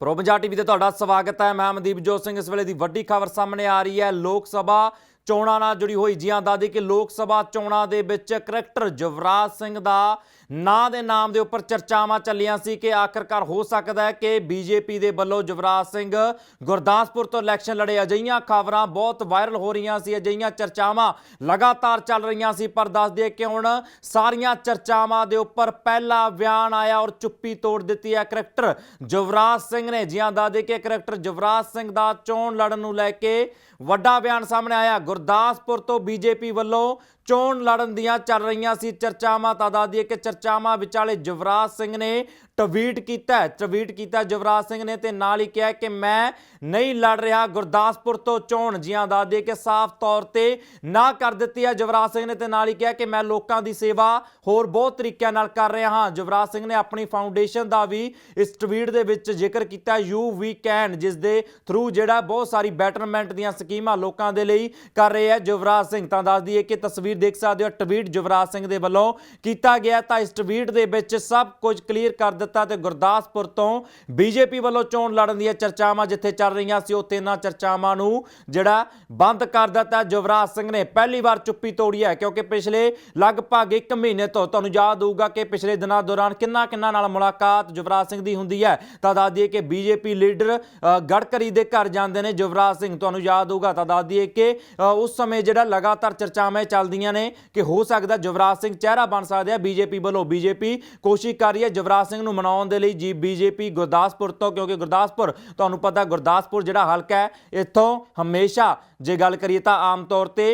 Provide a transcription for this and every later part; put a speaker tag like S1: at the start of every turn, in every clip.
S1: Pro Punjab TV ਤੇ ਤੁਹਾਡਾ ਸਵਾਗਤ ਹੈ। ਮੈਂ ਅਮਨਦੀਪ ਜੋਤ ਸਿੰਘ। ਇਸ ਵੇਲੇ ਦੀ ਵੱਡੀ ਖਬਰ ਸਾਹਮਣੇ ਆ ਰਹੀ ਹੈ। ਲੋਕ ਸਭਾ ਚੋਣਾਂ ਨਾਲ ਜੁੜੀ ਹੋਈ ਜੀਆਂ ਦਾਦੀ ਕਿ ਲੋਕ ਸਭਾ ਚੋਣਾਂ ਦੇ ਵਿੱਚ ਕਰੈਕਟਰ ਜਵਰਾਜ ਸਿੰਘ ਦਾ ਨਾਂ ਦੇ ਨਾਮ ਦੇ ਉੱਪਰ ਚਰਚਾਵਾਂ ਚੱਲੀਆਂ ਸੀ ਕਿ ਆਖਰਕਾਰ ਹੋ ਸਕਦਾ ਹੈ ਕਿ ਬੀਜੇਪੀ ਦੇ ਵੱਲੋਂ ਜਵਰਾਜ ਸਿੰਘ ਗੁਰਦਾਸਪੁਰ ਤੋਂ ਇਲੈਕਸ਼ਨ ਲੜੇ। ਅਜਈਆਂ ਖਬਰਾਂ ਬਹੁਤ ਵਾਇਰਲ ਹੋ ਰਹੀਆਂ ਸੀ ਅਜਈਆਂ ਚਰਚਾਵਾਂ ਲਗਾਤਾਰ ਚੱਲ ਰਹੀਆਂ ਸੀ, ਪਰ ਦੱਸ ਦਈਏ ਕਿ ਹੁਣ ਸਾਰੀਆਂ ਚਰਚਾਵਾਂ ਦੇ ਉੱਪਰ ਪਹਿਲਾ ਬਿਆਨ ਆਇਆ ਔਰ ਚੁੱਪੀ ਤੋੜ ਦਿੱਤੀ ਹੈ ਕਰੈਕਟਰ ਜਵਰਾਜ ਸਿੰਘ ਨੇ। ਜਿਹਾਂ ਦਾਦੀ ਕਿ ਕਰੈਕਟਰ ਜਵਰਾਜ ਸਿੰਘ ਦਾ ਚੋਣ ਲੜਨ ਨੂੰ ਲੈ ਕੇ ਵੱਡਾ ਬਿਆਨ ਸਾਹਮਣੇ ਆਇਆ। ਗੁਰਦਾਸਪੁਰ ਤੋਂ ਬੀਜੇਪੀ ਵੱਲੋਂ ਚੋਣ ਲੜਨ ਦੀਆਂ ਚੱਲ ਰਹੀਆਂ ਸੀ ਚਰਚਾਵਾਂ। ਤਾਂ ਦੱਸਦੀ ਦਈਏ ਕਿ ਚਰਚਾਵਾਂ ਵਿਚਾਲੇ ਜਵਰਾਜ ਸਿੰਘ ਨੇ ਟਵੀਟ ਕੀਤਾ ਟਵੀਟ ਕੀਤਾ ਜਵਰਾਜ ਸਿੰਘ ਨੇ ਤੇ ਨਾਲ ਹੀ ਕਿਹਾ ਕਿ ਮੈਂ ਨਹੀਂ ਲੜ ਰਿਹਾ ਗੁਰਦਾਸਪੁਰ ਤੋਂ ਚੋਣ। ਜੀਆਂ ਦੱਸਦੀ ਕਿ ਸਾਫ਼ ਤੌਰ ਤੇ ਨਾ ਕਰ ਦਿੱਤੀ ਹੈ ਜਵਰਾਜ ਸਿੰਘ ਨੇ ਤੇ ਨਾਲ ਹੀ ਕਿਹਾ ਕਿ ਮੈਂ ਲੋਕਾਂ ਦੀ ਸੇਵਾ ਹੋਰ ਬਹੁਤ ਤਰੀਕਿਆਂ ਨਾਲ ਕਰ ਰਿਹਾ ਹਾਂ। ਜਵਰਾਜ ਸਿੰਘ ਨੇ ਆਪਣੀ ਫਾਊਂਡੇਸ਼ਨ ਦਾ ਵੀ ਇਸ ਟਵੀਟ ਦੇ ਵਿੱਚ ਜ਼ਿਕਰ ਕੀਤਾ ਯੂ ਵੀ ਕੈਨ, ਜਿਸ ਦੇ ਥਰੂ ਜਿਹੜਾ ਬਹੁਤ ਸਾਰੀ ਬੈਟਰਮੈਂਟ ਦੀਆਂ ਸਕੀਮਾਂ ਲੋਕਾਂ ਦੇ ਲਈ ਕਰ ਰਹੇ ਹੈ ਜਵਰਾਜ ਸਿੰਘ। ਤਾਂ ਦੱਸ ਦਈਏ ਕਿ ਤਸਵੀਰ ਦੇਖ ਸਕਦੇ ਹੋ ਟਵੀਟ ਜਵਰਾਜ ਸਿੰਘ ਦੇ ਵੱਲੋਂ ਕੀਤਾ ਗਿਆ ਤਾਂ ਇਸ ਟਵੀਟ ਦੇ ਵਿੱਚ ਸਭ ਕੁਝ ਕਲੀਅਰ ਕਰ ਦਿੱਤਾ ਤੇ ਗੁਰਦਾਸਪੁਰ ਤੋਂ ਬੀਜੇਪੀ ਵੱਲੋਂ ਚੋਣ ਲੜਨ ਦੀਆਂ ਚਰਚਾਵਾਂ ਜਿੱਥੇ ਚੱਲ ਰਹੀਆਂ ਸੀ ਉੱਥੇ ਇਹਨਾਂ ਚਰਚਾਵਾਂ ਨੂੰ ਜਿਹੜਾ ਬੰਦ ਕਰ ਦਿੱਤਾ। ਜਵਰਾਜ ਸਿੰਘ ਨੇ ਪਹਿਲੀ ਵਾਰ ਚੁੱਪੀ ਤੋੜੀ ਹੈ ਕਿਉਂਕਿ ਪਿਛਲੇ ਲਗਭਗ 1 ਮਹੀਨੇ ਤੋਂ ਤੁਹਾਨੂੰ ਯਾਦ ਹੋਊਗਾ ਕਿ ਪਿਛਲੇ ਦਿਨਾਂ ਦੌਰਾਨ ਕਿੰਨਾ ਕਿੰਨਾ ਨਾਲ ਮੁਲਾਕਾਤ ਜਵਰਾਜ ਸਿੰਘ ਦੀ ਹੁੰਦੀ ਹੈ। ਤਾਂ ਦੱਸ ਦਈਏ ਕਿ ਬੀਜੇਪੀ ਲੀਡਰ ਅ, ਗੜਕਰੀ ਦੇ ਘਰ ਜਾਂਦੇ ਨੇ। ਜਵਰਾਜ ਸਿੰਘ ਤੁਹਾਨੂੰ ਯਾਦ ਹੋਊਗਾ ਤਾਂ ਦੱਸ ਦਈਏ ਕਿ ਉਸ ਸਮੇਂ ਜਿਹੜਾ ਲਗਾਤਾਰ ਚਰਚਾਵਾਂ ਚੱਲਦੀਆਂ ਨੇ ਕਿ ਹੋ ਸਕਦਾ ਜਵਰਾਜ ਸਿੰਘ ਚਿਹਰਾ ਬਣ ਸਕਦੇ ਆ। ਬੀਜੇਪੀ ਵੱਲੋਂ ਬੀਜੇਪੀ ਕੋਸ਼ਿਸ਼ ਕਰ ਰਹੀ ਹੈ ਜਵਰਾਜ ਸਿੰਘ ਨੂੰ ਮਨਾਉਣ ਦੇ ਲਈ। ਜੀ, ਬੀਜੇਪੀ ਗੁਰਦਾਸਪੁਰ ਤੋਂ, ਕਿਉਂਕਿ ਗੁਰਦਾਸਪੁਰ, ਤੁਹਾਨੂੰ ਪਤਾ ਗੁਰਦਾਸਪੁਰ ਜਿਹੜਾ ਹਲਕਾ ਹੈ, ਇੱਥੋਂ ਹਮੇਸ਼ਾ ਜੇ ਗੱਲ ਕਰੀਏ ਤਾਂ ਆਮ ਤੌਰ ਤੇ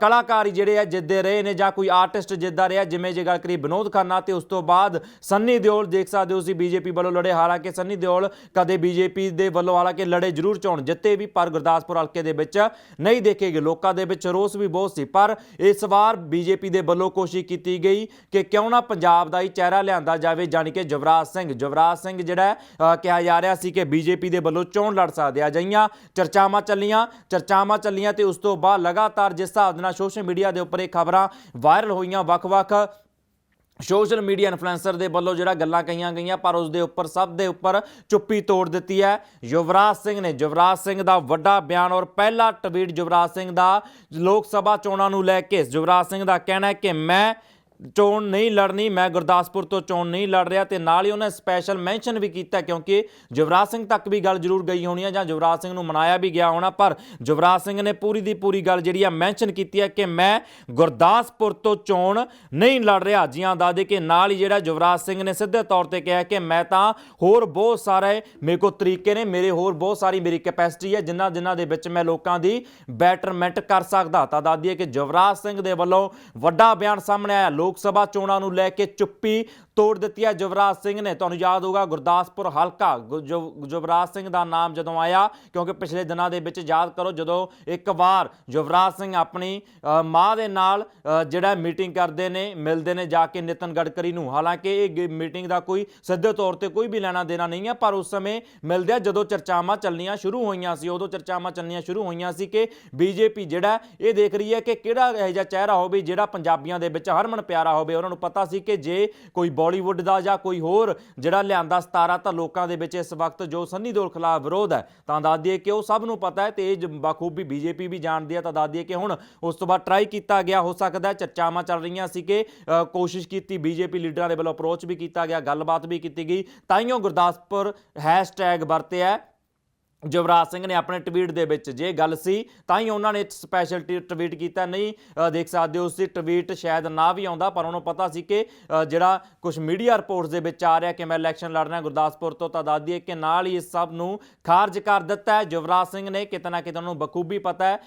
S1: ਕਲਾਕਾਰ ਜਿਹੜੇ ਆ ਜਿੱਦੇ ਰਹੇ ਨੇ ਜਾਂ ਕੋਈ ਆਰਟਿਸਟ ਜਿੱਦਾਂ ਰਿਹਾ। ਜਿਵੇਂ ਜੇ ਗੱਲ ਕਰੀ ਵਿਨੋਦ ਖੰਨਾ ਤੇ ਉਸ ਤੋਂ ਬਾਅਦ ਸੰਨੀ ਦਿਓਲ, ਦੇਖ ਸਕਦੇ ਹੋ ਸੀ ਬੀਜੇਪੀ ਵੱਲੋਂ ਲੜੇ। ਹਾਲਾਂਕਿ ਸੰਨੀ ਦਿਓਲ ਕਦੇ ਬੀਜੇਪੀ ਦੇ ਵੱਲੋਂ, ਹਾਲਾਂਕਿ ਲੜੇ ਜ਼ਰੂਰ ਚੋਣ ਜਿੱਤੇ ਵੀ, ਪਰ ਗੁਰਦਾਸਪੁਰ ਹਲਕੇ ਦੇ ਵਿੱਚ ਨਹੀਂ ਦੇਖੇ ਗਏ। ਲੋਕਾਂ ਦੇ ਵਿੱਚ ਰੋਸ ਵੀ ਬਹੁਤ ਸੀ। ਪਰ ਇਸ ਵਾਰ ਬੀਜੇਪੀ ਦੇ ਵੱਲੋਂ ਕੋਸ਼ਿਸ਼ ਕੀਤੀ ਗਈ ਕਿ ਕਿਉਂ ਨਾ ਪੰਜਾਬ ਦਾ ਹੀ ਚਿਹਰਾ ਲਿਆਂਦਾ ਜਾਵੇ, ਜਾਣੀ ਕਿ ਜਵਰਾਜ ਸਿੰਘ। ਜਵਰਾਜ ਸਿੰਘ ਜਿਹੜਾ ਕਿਹਾ ਜਾ ਰਿਹਾ ਸੀ ਕਿ ਬੀਜੇਪੀ ਦੇ ਵੱਲੋਂ ਚੋਣ ਲੜ ਸਕਦੇ ਆ। ਜਈਆਂ ਚਰਚਾਵਾਂ ਚੱਲੀਆਂ ਚਰਚਾਵਾਂ ਚੱਲੀਆਂ ਤੇ ਉਸ ਤੋਂ ਬਾਅਦ ਲਗਾਤਾਰ ਜਿਸ ਹਿਸਾਬ ਦੇ ਨਾਲ ਸੋਸ਼ਲ ਮੀਡੀਆ ਦੇ ਉੱਪਰ ਇਹ ਖਬਰਾਂ ਵਾਇਰਲ ਹੋਈਆਂ, ਵੱਖ-ਵੱਖ ਸੋਸ਼ਲ ਮੀਡੀਆ ਇਨਫਲੂਐਂਸਰ ਦੇ ਵੱਲੋਂ ਜਿਹੜਾ ਗੱਲਾਂ ਕਹੀਆਂ ਗਈਆਂ, ਪਰ ਉਸ ਦੇ ਉੱਪਰ ਸਭ ਦੇ ਉੱਪਰ ਚੁੱਪੀ ਤੋੜ ਦਿੱਤੀ ਹੈ। ਯੁਵਰਾਜ ਸਿੰਘ ਨੇ, ਯੁਵਰਾਜ ਸਿੰਘ ਦਾ ਵੱਡਾ ਬਿਆਨ ਔਰ ਪਹਿਲਾ ਟਵੀਟ ਯੁਵਰਾਜ ਸਿੰਘ ਦਾ ਲੋਕ ਸਭਾ ਚੋਣਾਂ ਨੂੰ ਲੈ ਕੇ, ਯੁਵਰਾਜ ਸਿੰਘ ਦਾ ਕਹਿਣਾ ਹੈ ਕਿ ਮੈਂ ਚੋਣ ਨਹੀਂ ਲੜਨੀ, ਮੈਂ ਗੁਰਦਾਸਪੁਰ ਤੋਂ ਚੋਣ ਨਹੀਂ ਲੜ ਰਿਹਾ ਤੇ ਨਾਲ ਹੀ ਉਹਨੇ ਸਪੈਸ਼ਲ ਮੈਂਸ਼ਨ ਵੀ ਕੀਤਾ ਕਿਉਂਕਿ ਯੁਵਰਾਜ ਸਿੰਘ ਤੱਕ ਵੀ ਗੱਲ ਜ਼ਰੂਰ ਗਈ ਹੋਣੀ ਹੈ ਜਾਂ ਯੁਵਰਾਜ ਸਿੰਘ ਨੂੰ ਮਨਾਇਆ ਵੀ ਗਿਆ ਹੋਣਾ, ਪਰ ਯੁਵਰਾਜ ਸਿੰਘ ਨੇ ਪੂਰੀ ਦੀ ਪੂਰੀ ਗੱਲ ਜਿਹੜੀ ਆ ਮੈਂਸ਼ਨ ਕੀਤੀ ਹੈ ਕਿ ਮੈਂ ਗੁਰਦਾਸਪੁਰ ਤੋਂ ਚੋਣ ਨਹੀਂ ਲੜ ਰਿਹਾ। ਜੀਆਂ ਦਾਦੇ ਕੇ ਨਾਲ ਹੀ ਜਿਹੜਾ ਯੁਵਰਾਜ ਸਿੰਘ ਨੇ ਸਿੱਧੇ ਤੌਰ ਤੇ ਕਿਹਾ ਕਿ ਮੈਂ ਤਾਂ ਹੋਰ ਬਹੁਤ ਸਾਰੇ ਮੇਰੇ ਕੋਲ ਤਰੀਕੇ ਨੇ, ਮੇਰੇ ਹੋਰ ਬਹੁਤ ਸਾਰੀ ਮੇਰੀ ਕੈਪੈਸਿਟੀ ਹੈ ਜਿਨ੍ਹਾਂ ਜਿਨ੍ਹਾਂ ਦੇ ਵਿੱਚ ਮੈਂ ਲੋਕਾਂ ਦੀ ਬੈਟਰਮੈਂਟ ਕਰ ਸਕਦਾ। ਤਾਂ ਦੱਸ ਦਈਏ ਕਿ ਯੁਵਰਾਜ ਸਿੰਘ ਦੇ ਵੱਲੋਂ ਵੱਡਾ ਬਿਆਨ ਸਾਹਮਣੇ ਆਇਆ, ਲੋਕ ਲੋਕ ਸਭਾ ਚੋਣਾਂ ਨੂੰ ਲੈ ਕੇ ਚੁੱਪੀ ਤੋੜ ਦਿੱਤੀ ਹੈ। ਯੁਵਰਾਜ ਸਿੰਘ ਨੇ, ਤੁਹਾਨੂੰ ਯਾਦ ਹੋਊਗਾ, ਗੁਰਦਾਸਪੁਰ ਹਲਕਾ ਗੁ- ਯੁਵਰਾਜ ਸਿੰਘ ਦਾ ਨਾਮ ਜਦੋਂ ਆਇਆ, ਕਿਉਂਕਿ ਪਿਛਲੇ ਦਿਨਾਂ ਦੇ ਵਿੱਚ ਯਾਦ ਕਰੋ, ਜਦੋਂ ਇੱਕ ਵਾਰ ਯੁਵਰਾਜ ਸਿੰਘ ਆਪਣੀ ਮਾਂ ਦੇ ਨਾਲ ਜਿਹੜਾ ਮੀਟਿੰਗ ਕਰਦੇ ਨੇ, ਮਿਲਦੇ ਨੇ ਜਾ ਕੇ ਨਿਤਨ ਗਡਕਰੀ ਨੂੰ। ਹਾਲਾਂਕਿ ਇਹ ਮੀਟਿੰਗ ਦਾ ਕੋਈ ਸਿੱਧੇ ਤੌਰ ਤੇ ਕੋਈ ਵੀ ਲੈਣਾ ਦੇਣਾ ਨਹੀਂ ਹੈ, ਪਰ ਉਸ ਸਮੇਂ ਮਿਲਦੇ ਜਦੋਂ ਚਰਚਾਵਾਂ ਚੱਲਣੀਆਂ ਸ਼ੁਰੂ ਹੋਈਆਂ ਸੀ, ਉਦੋਂ ਚਰਚਾਵਾਂ ਚੱਲਣੀਆਂ ਸ਼ੁਰੂ ਹੋਈਆਂ ਸੀ ਕਿ ਬੀਜੇਪੀ ਜਿਹੜਾ ਇਹ ਦੇਖ ਰਹੀ ਹੈ ਕਿ ਕਿਹੜਾ ਇਹੋ ਜਿਹਾ ਚਿਹਰਾ ਹੋਵੇ ਜਿਹੜਾ ਪੰਜਾਬੀਆਂ ਦੇ ਵਿੱਚ ਹਰਮਨ ਪਿਆਰਾ ਹੋਵੇ, ਉਹਨਾਂ ਨੂੰ ਪਤਾ ਸੀ ਕਿ ਜੇ ਕੋਈ ਬਾਲੀਵੁੱਡ ਦਾ ਜਾਂ ਕੋਈ ਹੋਰ ਜਿਹੜਾ ਲਿਆਂਦਾ ਸਤਾਰਾ ਤਾਂ ਲੋਕਾਂ ਦੇ ਵਿੱਚ ਇਸ ਵਕਤ ਜੋ ਸੰਨੀ ਦਿਓਲ ਖਿਲਾਫ ਵਿਰੋਧ ਹੈ, ਤਾਂ ਦੱਸ ਦਈਏ ਕਿ ਉਹ ਸਭ ਨੂੰ ਪਤਾ ਹੈ ਤੇ ਇਹ ਜ- ਬਖੂਬੀ ਬੀਜੇਪੀ ਵੀ ਜਾਣਦੀ ਹੈ, ਤਾਂ ਦੱਸ ਦਈਏ ਕਿ ਹੁਣ ਉਸ ਤੋਂ ਬਾਅਦ ਟਰਾਈ ਕੀਤਾ ਗਿਆ, ਹੋ ਸਕਦਾ ਹੈ ਚਰਚਾਵਾਂ ਚੱਲ ਰਹੀਆਂ ਸੀ ਕਿ ਕੋਸ਼ਿਸ਼ ਕੀਤੀ ਬੀਜੇਪੀ ਲੀਡਰਾਂ ਦੇ ਵੱਲੋਂ ਅਪਰੋਚ ਵੀ ਕੀਤਾ ਗਿਆ, ਗੱਲਬਾਤ ਵੀ ਕੀਤੀ ਗਈ ਤਾਈਓ ਗੁਰਦਾਸਪੁਰ ਹੈਸ਼ਟੈਗ ਵਰਤਿਆ ਹੈ। ਯੁਵਰਾਜ ਸਿੰਘ ਨੇ ਆਪਣੇ ਟਵੀਟ ਦੇ ਵਿੱਚ ਜੇ ਗੱਲ ਸੀ, ਤਾਂ ਹੀ ਉਹਨਾਂ ਨੇ ਸਪੈਸ਼ਲ ਟਵੀਟ ਕੀਤਾ ਨਹੀਂ ਦੇਖ ਸਕਦੇ ਹੋ ਉਸ ਦੀ ਟਵੀਟ ਸ਼ਾਇਦ ਨਾ ਵੀ ਆਉਂਦਾ, ਪਰ ਉਹਨੂੰ ਪਤਾ ਸੀ ਕਿ ਜਿਹੜਾ ਕੁਝ ਮੀਡੀਆ ਰਿਪੋਰਟਸ ਦੇ ਵਿੱਚ ਆ ਰਿਹਾ ਕਿ ਮੈਂ ਇਲੈਕਸ਼ਨ ਲੜਨਾ ਹੈ ਗੁਰਦਾਸਪੁਰ ਤੋਂ, ਤਾਂ ਦੱਸ ਦਈਏ ਕਿ ਨਾਲ ਹੀ ਇਸ ਸਭ ਨੂੰ ਖਾਰਜ ਕਰ ਦਿੱਤਾ ਹੈ ਯੁਵਰਾਜ ਸਿੰਘ ਨੇ ਕਿਤੇ ਨਾ ਕਿਤੇ ਉਹਨੂੰ ਬਖੂਬੀ ਪਤਾ ਹੈ